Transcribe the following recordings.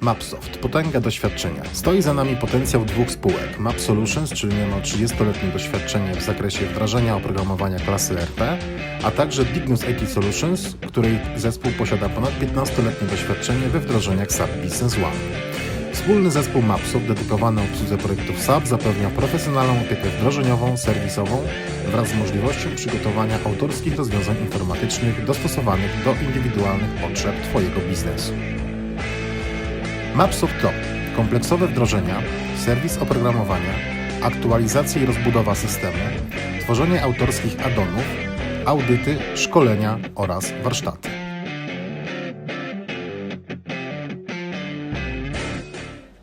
Mapsoft, potęga doświadczenia. Stoi za nami potencjał dwóch spółek. Map Solutions, czyli niemal 30-letnie doświadczenie w zakresie wdrażania oprogramowania klasy RP, a także Dignus IT Solutions, której zespół posiada ponad 15-letnie doświadczenie we wdrożeniach SAP Business One. Wspólny zespół Mapsoft dedykowany obsłudze projektów SAP zapewnia profesjonalną opiekę wdrożeniową, serwisową wraz z możliwością przygotowania autorskich rozwiązań informatycznych dostosowanych do indywidualnych potrzeb Twojego biznesu. Mapsoft to kompleksowe wdrożenia, serwis oprogramowania, aktualizacja i rozbudowa systemu, tworzenie autorskich addonów, audyty, szkolenia oraz warsztaty.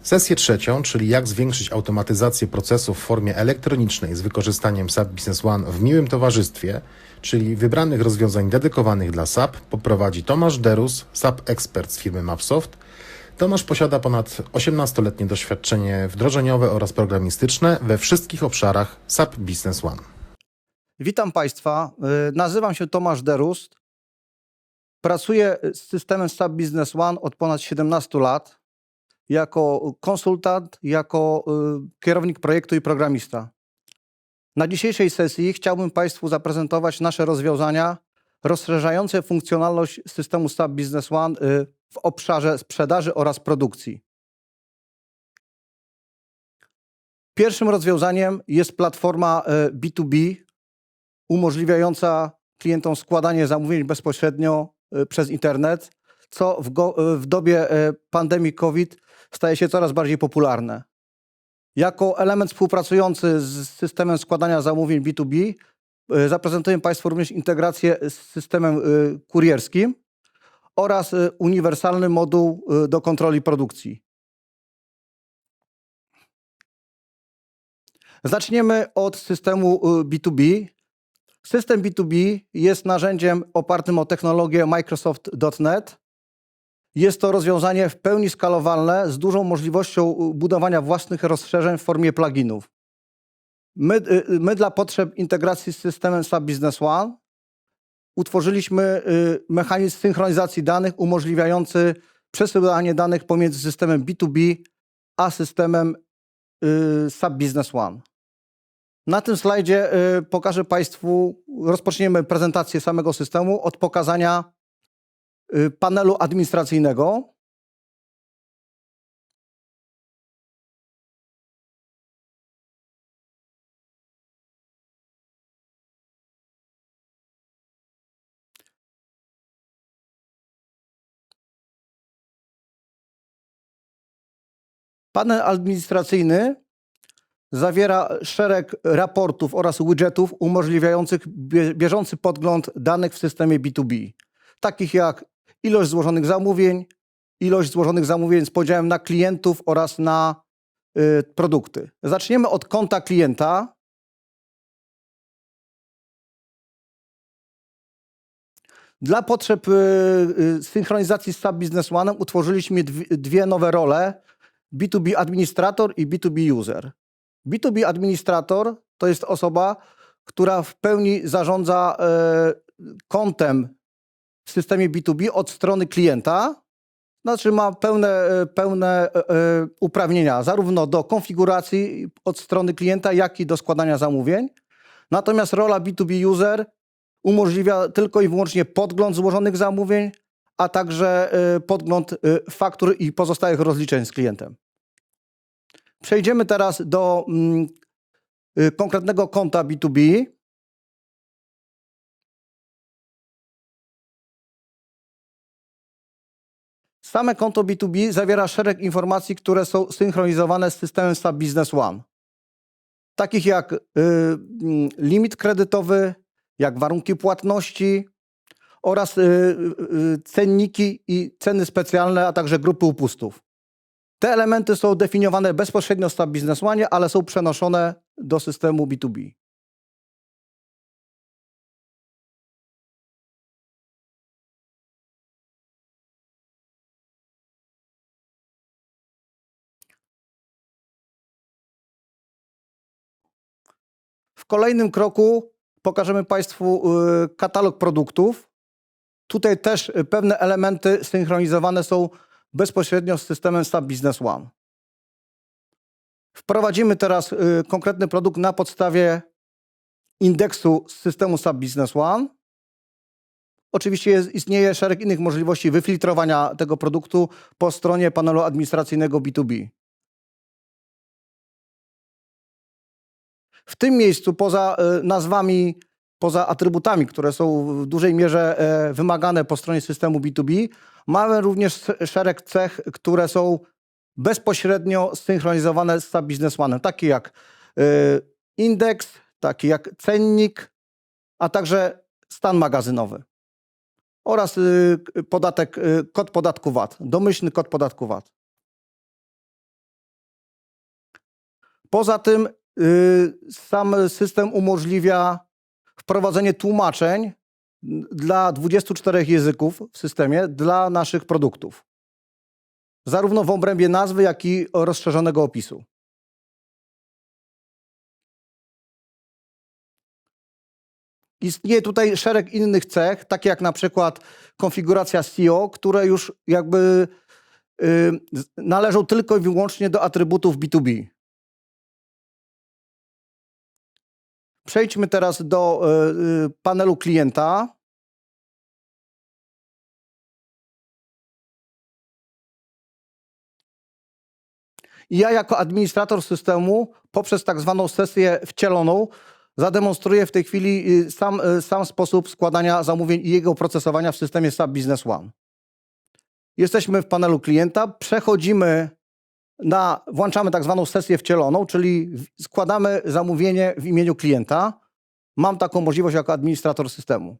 Sesję trzecią, czyli jak zwiększyć automatyzację procesów w formie elektronicznej z wykorzystaniem SAP Business One w miłym towarzystwie, czyli wybranych rozwiązań dedykowanych dla SAP, poprowadzi Tomasz Derus, SAP ekspert z firmy Mapsoft. Tomasz posiada ponad 18-letnie doświadczenie wdrożeniowe oraz programistyczne we wszystkich obszarach SAP Business One. Witam Państwa. Y, Nazywam się Tomasz Derust. Pracuję z systemem SAP Business One od ponad 17 lat jako konsultant, jako y, kierownik projektu i programista. Na dzisiejszej sesji chciałbym Państwu zaprezentować nasze rozwiązania rozszerzające funkcjonalność systemu SAP Business One y, w obszarze sprzedaży oraz produkcji. Pierwszym rozwiązaniem jest platforma y, B2B, umożliwiająca klientom składanie zamówień bezpośrednio y, przez internet, co w, go, y, w dobie pandemii COVID staje się coraz bardziej popularne. Jako element współpracujący z systemem składania zamówień B2B y, zaprezentuję Państwu również integrację z systemem kurierskim oraz y, uniwersalny moduł y, do kontroli produkcji. Zaczniemy od systemu y, B2B. System B2B jest narzędziem opartym o technologię Microsoft.NET. Jest to rozwiązanie w pełni skalowalne z dużą możliwością y, budowania własnych rozszerzeń w formie pluginów. My, y, my dla potrzeb integracji z systemem SAP Business One utworzyliśmy y, mechanizm synchronizacji danych umożliwiający przesyłanie danych pomiędzy systemem B2B a systemem y, SAP Business One. Na tym slajdzie y, pokażę Państwu, rozpoczniemy prezentację samego systemu od pokazania panelu administracyjnego. Panel administracyjny zawiera szereg raportów oraz widgetów umożliwiających bie- bieżący podgląd danych w systemie B2B, takich jak ilość złożonych zamówień, ilość złożonych zamówień z podziałem na klientów oraz na y, produkty. Zaczniemy od konta klienta. Dla potrzeb y, y, synchronizacji z SAP Business One utworzyliśmy dwie nowe role: B2B administrator i B2B user. B2B administrator to jest osoba, która w pełni zarządza e, kontem w systemie B2B od strony klienta. Znaczy ma pełne, e, pełne e, uprawnienia zarówno do konfiguracji od strony klienta, jak i do składania zamówień. Natomiast rola B2B user umożliwia tylko i wyłącznie podgląd złożonych zamówień, a także podgląd faktur i pozostałych rozliczeń z klientem. Przejdziemy teraz do mm, y, konkretnego konta B2B. Same konto B2B zawiera szereg informacji, które są synchronizowane z systemem SAP Business One. Takich jak y, mm, limit kredytowy, jak warunki płatności oraz y, y, y, cenniki i ceny specjalne, a także grupy upustów. Te elementy są definiowane bezpośrednio SAP Business One, ale są przenoszone do systemu B2B. W kolejnym kroku pokażemy Państwu y, katalog produktów. Tutaj też pewne elementy synchronizowane są bezpośrednio z systemem SAP Business One. Wprowadzimy teraz y, konkretny produkt na podstawie indeksu z systemu SAP Business One. Oczywiście jest, istnieje szereg innych możliwości wyfiltrowania tego produktu po stronie panelu administracyjnego B2B. W tym miejscu poza y, nazwami, poza atrybutami, które są w dużej mierze e, wymagane po stronie systemu B2B, mamy również szereg cech, które są bezpośrednio synchronizowane z One, takie jak y, indeks, takie jak cennik, a także stan magazynowy oraz k- podatek, kod podatku VAT, domyślny kod podatku VAT. Poza tym sam system umożliwia wprowadzenie tłumaczeń dla 24 języków w systemie dla naszych produktów. Zarówno w obrębie nazwy, jak i rozszerzonego opisu. Istnieje tutaj szereg innych cech, takie jak na przykład konfiguracja SEO, które już jakby y, z- należą tylko i wyłącznie do atrybutów B2B. Przejdźmy teraz do y, y, panelu klienta. Ja jako administrator systemu poprzez tak zwaną sesję wcieloną zademonstruję w tej chwili y, sam, y, sam sposób składania zamówień i jego procesowania w systemie SAP Business One. Jesteśmy w panelu klienta, przechodzimy na, włączamy tak zwaną sesję wcieloną, czyli składamy zamówienie w imieniu klienta. Mam taką możliwość jako administrator systemu.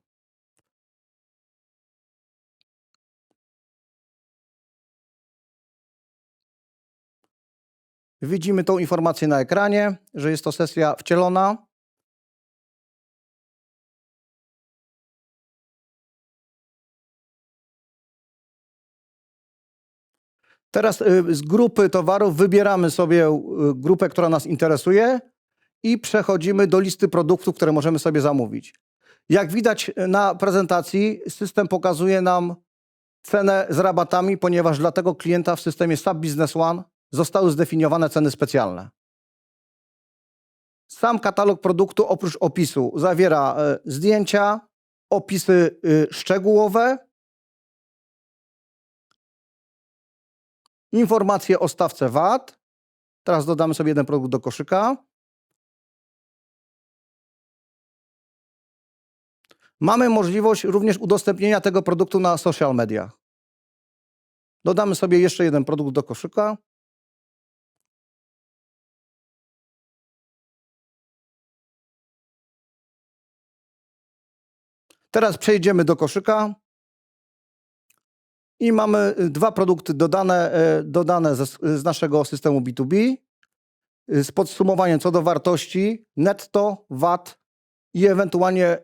Widzimy tą informację na ekranie, że jest to sesja wcielona. Teraz y, z grupy towarów wybieramy sobie y, grupę, która nas interesuje i przechodzimy do listy produktów, które możemy sobie zamówić. Jak widać y, na prezentacji, system pokazuje nam cenę z rabatami, ponieważ dla tego klienta w systemie SAP Business One zostały zdefiniowane ceny specjalne. Sam katalog produktu oprócz opisu zawiera zdjęcia, opisy szczegółowe, informacje o stawce VAT. Teraz dodamy sobie jeden produkt do koszyka. Mamy możliwość również udostępnienia tego produktu na social media. Dodamy sobie jeszcze jeden produkt do koszyka. Teraz przejdziemy do koszyka. I mamy y, dwa produkty dodane, e, dodane ze, z naszego systemu B2B y, z podsumowaniem co do wartości netto, VAT i ewentualnie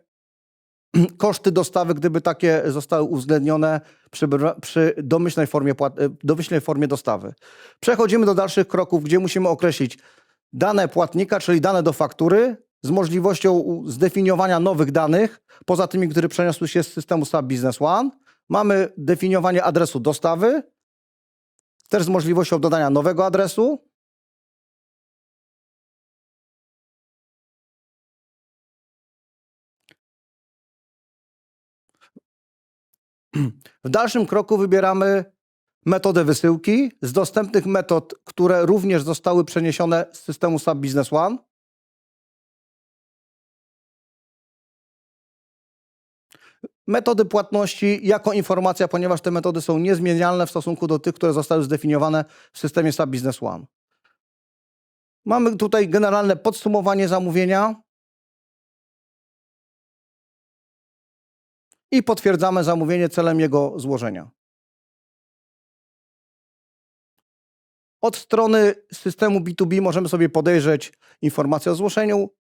koszty dostawy, gdyby takie zostały uwzględnione przy, przy domyślnej, formie płat, domyślnej formie dostawy. Przechodzimy do dalszych kroków, gdzie musimy określić dane płatnika, czyli dane do faktury, z możliwością zdefiniowania nowych danych, poza tymi, które przeniosły się z systemu SAP Business One. Mamy definiowanie adresu dostawy, też z możliwością dodania nowego adresu. W dalszym kroku wybieramy metodę wysyłki z dostępnych metod, które również zostały przeniesione z systemu SAP Business One. Metody płatności jako informacja, ponieważ te metody są niezmienialne w stosunku do tych, które zostały zdefiniowane w systemie SAP Business One. Mamy tutaj generalne podsumowanie zamówienia i potwierdzamy zamówienie celem jego złożenia. Od strony systemu B2B możemy sobie podejrzeć informację o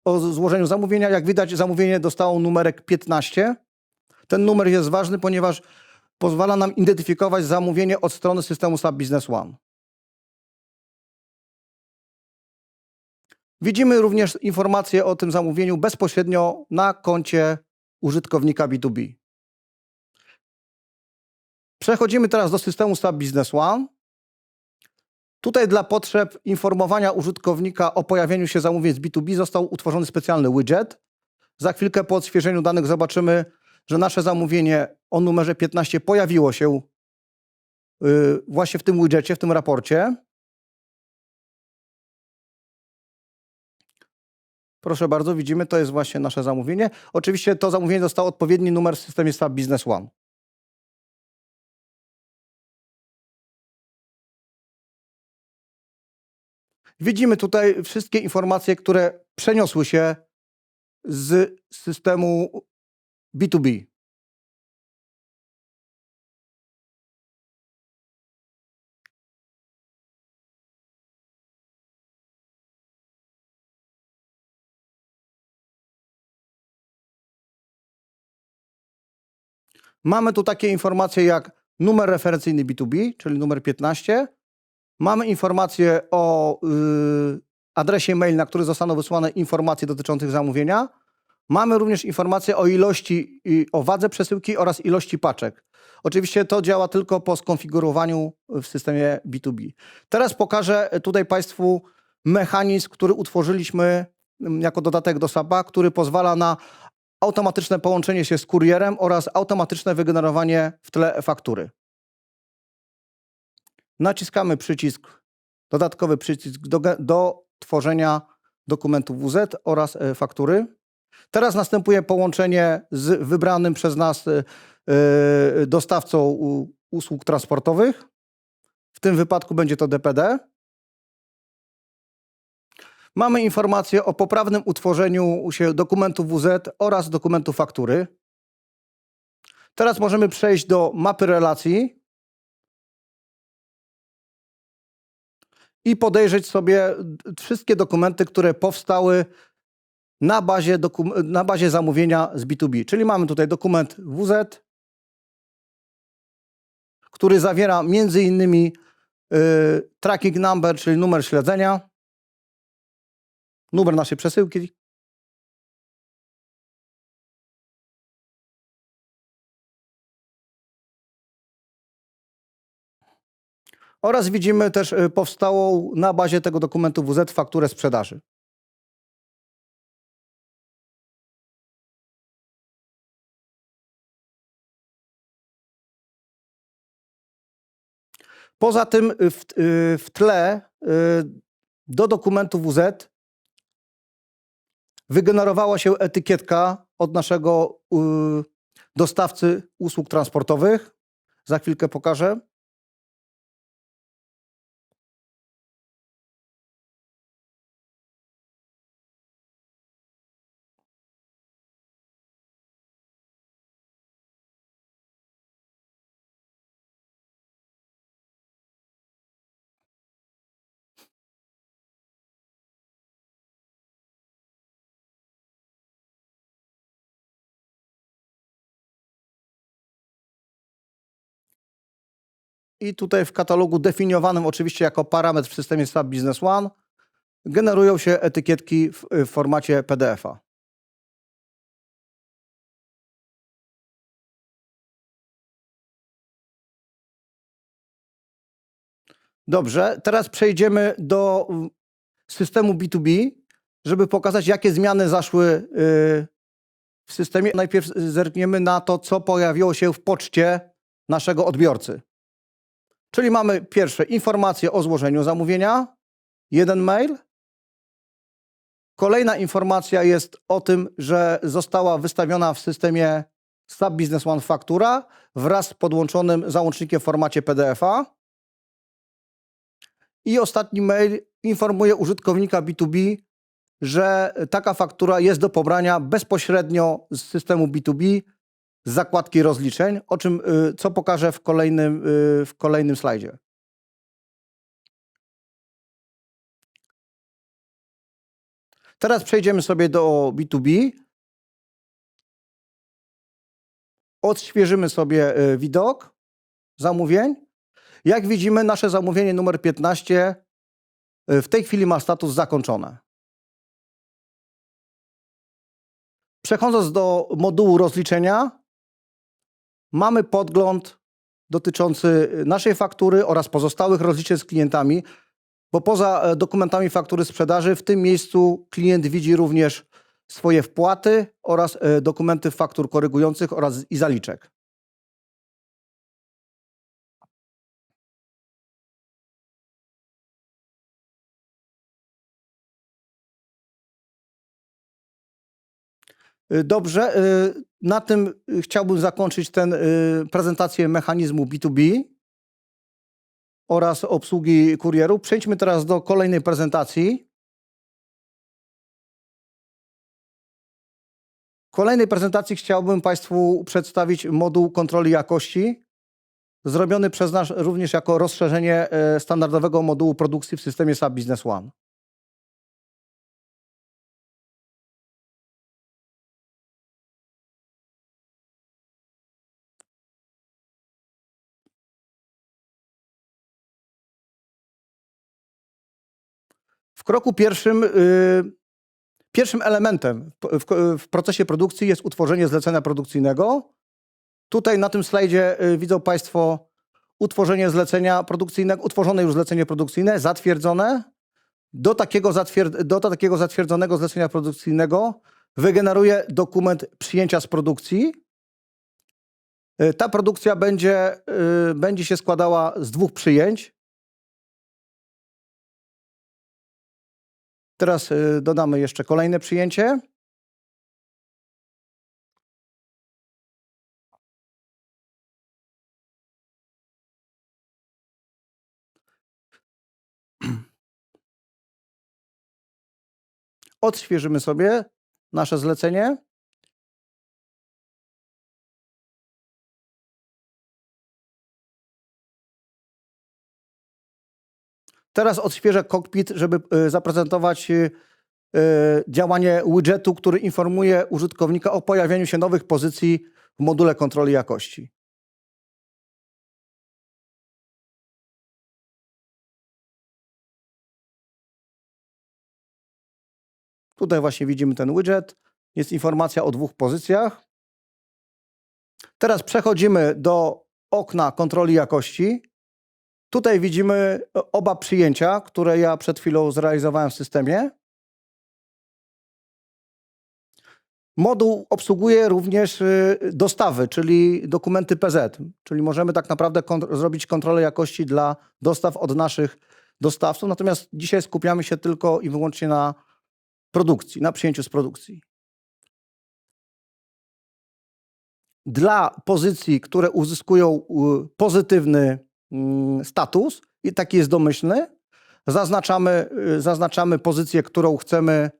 o złożeniu zamówienia. Jak widać, zamówienie dostało numerek 15. Ten numer jest ważny, ponieważ pozwala nam identyfikować zamówienie od strony systemu SAP Business One. Widzimy również informacje o tym zamówieniu bezpośrednio na koncie użytkownika B2B. Przechodzimy teraz do systemu SAP Business One. Tutaj dla potrzeb informowania użytkownika o pojawieniu się zamówień z B2B został utworzony specjalny widget. Za chwilkę po odświeżeniu danych zobaczymy, że nasze zamówienie o numerze 15 pojawiło się y, właśnie w tym widgetie, w tym raporcie. Proszę bardzo, widzimy, to jest właśnie nasze zamówienie. Oczywiście to zamówienie dostało odpowiedni numer w systemie SAP Business One. Widzimy tutaj wszystkie informacje, które przeniosły się z systemu B2B. Mamy tu takie informacje jak numer referencyjny B2B, czyli numer 15. Mamy informację o y, adresie mail, na który zostaną wysłane informacje dotyczące zamówienia. Mamy również informacje o ilości, o wadze przesyłki oraz ilości paczek. Oczywiście to działa tylko po skonfigurowaniu w systemie B2B. Teraz pokażę tutaj Państwu mechanizm, który utworzyliśmy mm, jako dodatek do SAP-a, który pozwala na automatyczne połączenie się z kurierem oraz automatyczne wygenerowanie w tle faktury. Naciskamy przycisk, dodatkowy przycisk do, do tworzenia dokumentu WZ oraz e, faktury. Teraz następuje połączenie z wybranym przez nas e, e, dostawcą usług transportowych. W tym wypadku będzie to DPD. Mamy informację o poprawnym utworzeniu się dokumentu WZ oraz dokumentu faktury. Teraz możemy przejść do mapy relacji i podejrzeć sobie wszystkie dokumenty, które powstały na bazie, na bazie zamówienia z B2B. Czyli mamy tutaj dokument WZ, który zawiera między innymi y, tracking number, czyli numer śledzenia, numer naszej przesyłki. Oraz widzimy też y, powstałą na bazie tego dokumentu WZ fakturę sprzedaży. Poza tym y, w, y, w tle y, do dokumentu WZ wygenerowała się etykietka od naszego dostawcy usług transportowych. Za chwilkę pokażę. I tutaj w katalogu definiowanym oczywiście jako parametr w systemie SAP Business One generują się etykietki w, w formacie PDF-a. Dobrze, teraz przejdziemy do mm, systemu B2B, żeby pokazać, jakie zmiany zaszły y, w systemie. Najpierw zerkniemy na to, co pojawiło się w poczcie naszego odbiorcy. Czyli mamy pierwsze informacje o złożeniu zamówienia, jeden mail. Kolejna informacja jest o tym, że została wystawiona w systemie SAP Business One faktura wraz z podłączonym załącznikiem w formacie PDF-a. I ostatni mail informuje użytkownika B2B, że taka faktura jest do pobrania bezpośrednio z systemu B2B z zakładki rozliczeń, o czym y, co pokażę w kolejnym, y, w kolejnym slajdzie. Teraz przejdziemy sobie do B2B. Odświeżymy sobie y, widok zamówień. Jak widzimy, nasze zamówienie numer 15 y, w tej chwili ma status zakończone. Przechodząc do modułu rozliczenia, mamy podgląd dotyczący naszej faktury oraz pozostałych rozliczeń z klientami, bo poza e, dokumentami faktury sprzedaży w tym miejscu klient widzi również swoje wpłaty oraz e, dokumenty faktur korygujących oraz i zaliczek. Dobrze, y, na tym y, chciałbym zakończyć tę prezentację mechanizmu B2B oraz obsługi kurieru. Przejdźmy teraz do kolejnej prezentacji. W kolejnej prezentacji chciałbym Państwu przedstawić moduł kontroli jakości, zrobiony przez nas również jako rozszerzenie standardowego modułu produkcji w systemie SAP Business One. Kroku pierwszym, y, pierwszym elementem w, w, w procesie produkcji jest utworzenie zlecenia produkcyjnego. Tutaj na tym slajdzie y, widzą Państwo utworzenie zlecenia produkcyjnego, utworzone już zlecenie produkcyjne, zatwierdzone. Do takiego, do takiego zatwierdzonego zlecenia produkcyjnego wygeneruje dokument przyjęcia z produkcji. Y, Ta produkcja będzie, y, będzie się składała z dwóch przyjęć. Teraz y, dodamy jeszcze kolejne przyjęcie. Odświeżymy sobie nasze zlecenie. Teraz odświeżę cockpit, żeby y, zaprezentować y, y, działanie widgetu, który informuje użytkownika o pojawieniu się nowych pozycji w module kontroli jakości. Tutaj właśnie widzimy ten widget. Jest informacja o dwóch pozycjach. Teraz przechodzimy do okna kontroli jakości. Tutaj widzimy oba przyjęcia, które ja przed chwilą zrealizowałem w systemie. Moduł obsługuje również y, dostawy, czyli dokumenty PZ, czyli możemy tak naprawdę zrobić kontrolę jakości dla dostaw od naszych dostawców. Natomiast dzisiaj skupiamy się tylko i wyłącznie na produkcji, na przyjęciu z produkcji. Dla pozycji, które uzyskują pozytywny status, i taki jest domyślny, zaznaczamy, y, zaznaczamy pozycję, którą chcemy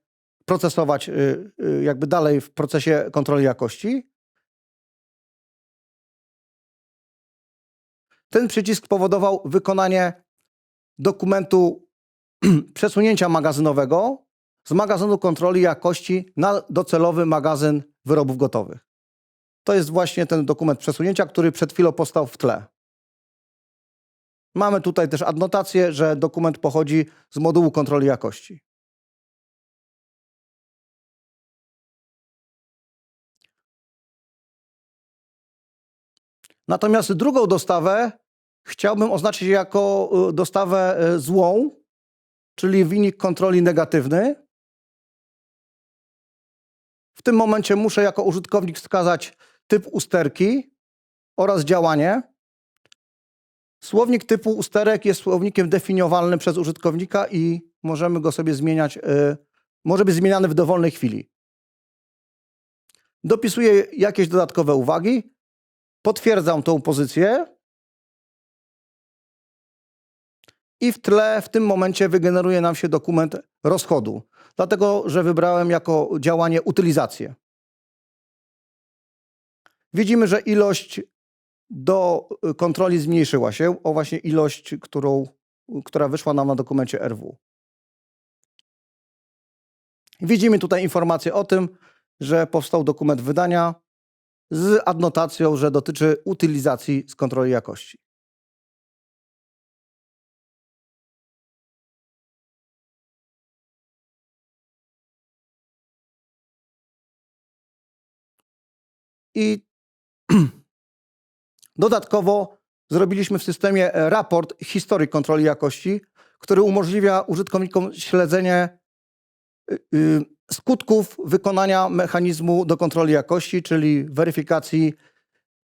procesować y, y, jakby dalej w procesie kontroli jakości. Ten przycisk powodował wykonanie dokumentu przesunięcia magazynowego z magazynu kontroli jakości na docelowy magazyn wyrobów gotowych. To jest właśnie ten dokument przesunięcia, który przed chwilą powstał w tle. Mamy tutaj też adnotację, że dokument pochodzi z modułu kontroli jakości. Natomiast drugą dostawę chciałbym oznaczyć jako y, dostawę y, złą, czyli wynik kontroli negatywny. W tym momencie muszę jako użytkownik wskazać typ usterki oraz działanie. Słownik typu usterek jest słownikiem definiowalnym przez użytkownika i możemy go sobie zmieniać, y, może być zmieniany w dowolnej chwili. Dopisuję jakieś dodatkowe uwagi, potwierdzam tą pozycję i w tle w tym momencie wygeneruje nam się dokument rozchodu, dlatego że wybrałem jako działanie utylizację. Widzimy, że ilość do y, kontroli zmniejszyła się o właśnie ilość, którą, która wyszła nam na dokumencie RW. Widzimy tutaj informację o tym, że powstał dokument wydania z adnotacją, że dotyczy utylizacji z kontroli jakości. I dodatkowo zrobiliśmy w systemie e, raport historii kontroli jakości, który umożliwia użytkownikom śledzenie y, y, skutków wykonania mechanizmu do kontroli jakości, czyli weryfikacji,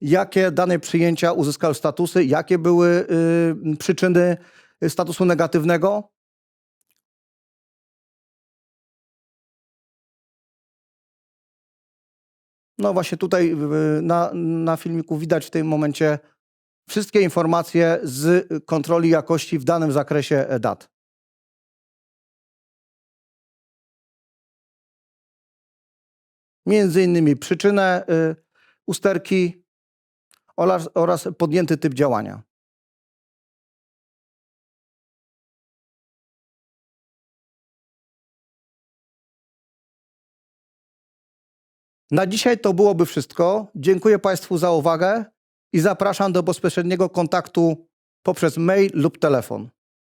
jakie dane przyjęcia uzyskały statusy, jakie były y, przyczyny statusu negatywnego. No właśnie tutaj na, na filmiku widać w tym momencie wszystkie informacje z kontroli jakości w danym zakresie e, dat. Między innymi przyczynę y, usterki oraz podjęty typ działania. Na dzisiaj to byłoby wszystko. Dziękuję Państwu za uwagę i zapraszam do bezpośredniego kontaktu poprzez mail lub telefon.